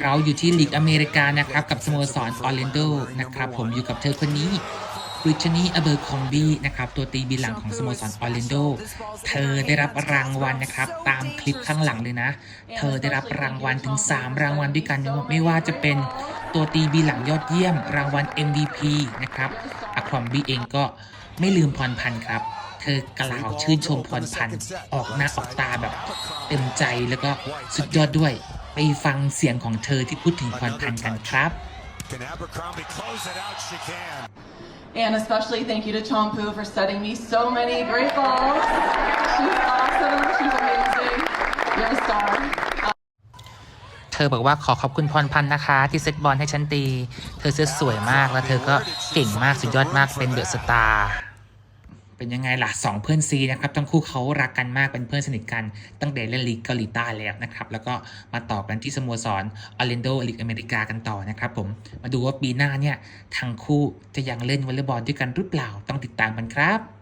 เราอยู่ที่ลีกอเมริกานะครับกับสโมสรออร์แลนโดนะครับผมอยู่กับเธอคนนี้บริชนีอเบอร์คอมบี้นะครับตัวตีบีหลังของสโมสรออร์แลนโด เธอได้รับรางวัลนะครับ ตามคลิปข้างหลังเลยนะ เธอได้รับรางวัลถึง 3 รางวัลด้วยกันไม่ว่าจะเป็นตัวตีบีหลังยอดเยี่ยม รางวัล MVP นะครับอคอมบี้เองก็ไม่ลืมพรพันธ์ครับ เธอกล่าวชื่นชมพรพันธ์ออกหน้าออกตาแบบเต็มใจแล้วก็สุดยอดด้วย ไปฟังเสียงของเธอที่พูดถึงพรพันธ์กันครับ Can Abercrombie close it out? She can. And especially thank you to Chompu for setting me so many great goals. She's awesome. She's amazing. You're a star. เธอบอกว่าขอขอบคุณพรพันธ์นะคะ ที่เซตบอลให้ฉันตี เธอเสื้อสวยมากแล้วเธอก็เก่งมากสุดยอดมากเป็นเดอะสตาร์ เป็นยังไงล่ะสองเพื่อนซีนะครับทั้งคู่เขารักกันมากเป็นเพื่อนสนิทกันตั้งแต่เล่นลีกเกาหลีใต้แล้วนะครับแล้วก็มาต่อกันที่สโมสรออร์แลนโดลีกอเมริกากันต่อนะครับผมมาดูว่าปีหน้าเนี่ยทั้งคู่จะยังเล่นวอลเลย์บอลด้วยกันหรือเปล่าต้องติดตามกันครับ